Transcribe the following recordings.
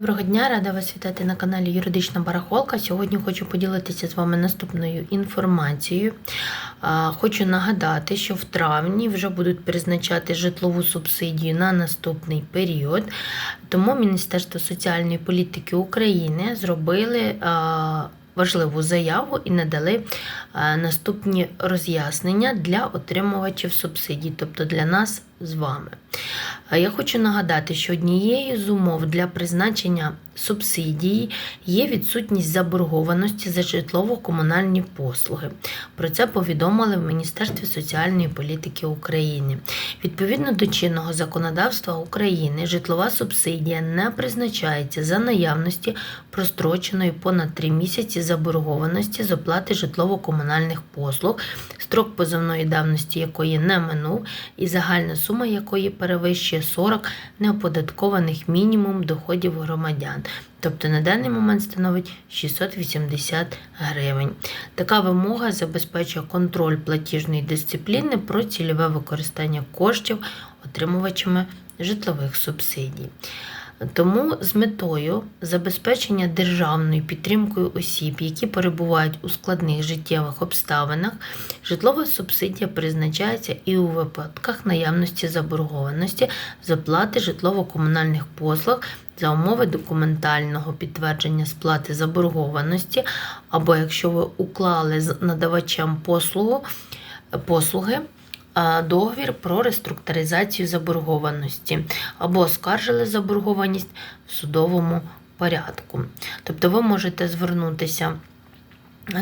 Доброго дня, рада вас вітати на каналі Юридична Барахолка. Сьогодні хочу поділитися з вами наступною інформацією. Хочу нагадати, що в травні вже будуть призначати житлову субсидію на наступний період. Тому Міністерство соціальної політики України зробили важливу заяву і надали наступні роз'яснення для отримувачів субсидій, тобто для нас з вами. Я хочу нагадати, що однією з умов для призначення субсидії є відсутність заборгованості за житлово-комунальні послуги. Про це повідомили в Міністерстві соціальної політики України. Відповідно до чинного законодавства України, житлова субсидія не призначається за наявності простроченої понад 3 місяці заборгованості з оплати житлово-комунальних послуг, строк позовної давності якої не минув, і загальна сума якої перевищує 40 неоподаткованих мінімум доходів громадян. Тобто на даний момент становить 680 гривень. Така вимога забезпечує контроль платіжної дисципліни про цільове використання коштів отримувачами житлових субсидій. Тому з метою забезпечення державною підтримкою осіб, які перебувають у складних життєвих обставинах, житлова субсидія призначається і у випадках наявності заборгованості з оплати житлово-комунальних послуг за умови документального підтвердження сплати заборгованості, або якщо ви уклали з надавачем послугу, послуги договір про реструктуризацію заборгованості або оскаржили заборгованість в судовому порядку. Тобто ви можете звернутися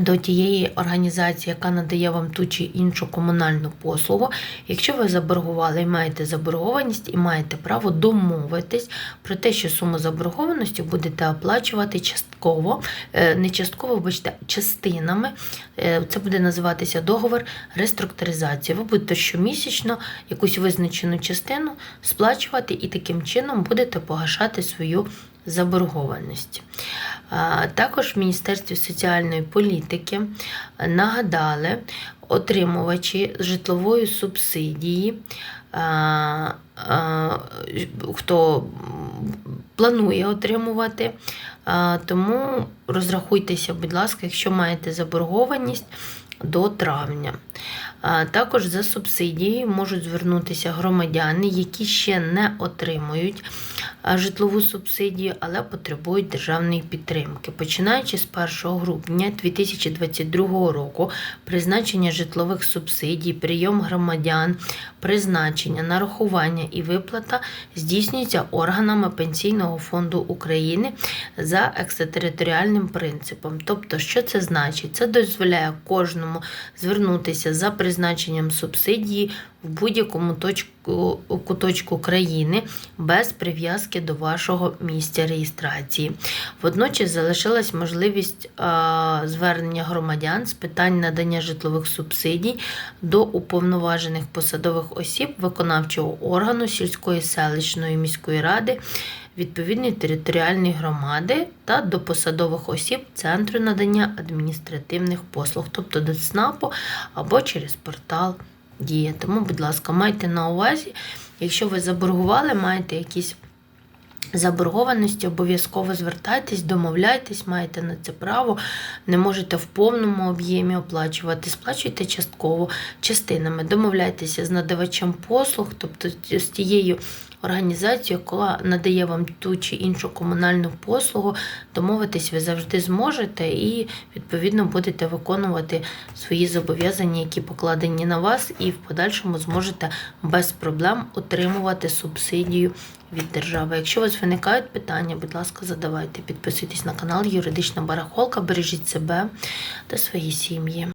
до тієї організації, яка надає вам ту чи іншу комунальну послугу. Якщо ви заборгували і маєте заборгованість, і маєте право домовитись про те, що суму заборгованості будете оплачувати частково, е, не частково, вибачте, частинами. Е, Це буде називатися договір реструктуризації. Ви будете щомісячно якусь визначену частину сплачувати і таким чином будете погашати свою заборгованість. Також в Міністерстві соціальної політики нагадали отримувачі житлової субсидії, хто планує отримувати. Тому розрахуйтеся, будь ласка, якщо маєте заборгованість до травня. Також за субсидією можуть звернутися громадяни, які ще не отримують житлову субсидію, але потребують державної підтримки. Починаючи з 1 грудня 2022 року, призначення житлових субсидій, прийом громадян, призначення, нарахування і виплата здійснюється органами Пенсійного фонду України за екстратериторіальним принципом. Тобто, що це значить? Це дозволяє кожному звернутися за призначенням субсидії в будь-якому точку, куточку країни без прив'язки до вашого місця реєстрації. Водночас залишилась можливість звернення громадян з питань надання житлових субсидій до уповноважених посадових осіб виконавчого органу сільської селищної міської ради. Відповідної територіальної громади та до посадових осіб Центру надання адміністративних послуг, тобто до ЦНАПу або через портал Дія. Тому, будь ласка, майте на увазі, якщо ви заборгували, маєте якісь заборгованості, обов'язково звертайтесь, домовляйтесь, маєте на це право, не можете в повному об'ємі оплачувати, сплачуйте частково частинами, домовляйтеся з надавачем послуг, тобто з тією організацією, яка надає вам ту чи іншу комунальну послугу, домовитись ви завжди зможете і, відповідно, будете виконувати свої зобов'язання, які покладені на вас, і в подальшому зможете без проблем отримувати субсидію від держави. Якщо у вас виникають питання, будь ласка, задавайте, підписуйтесь на канал Юридична Барахолка, бережіть себе та свої сім'ї.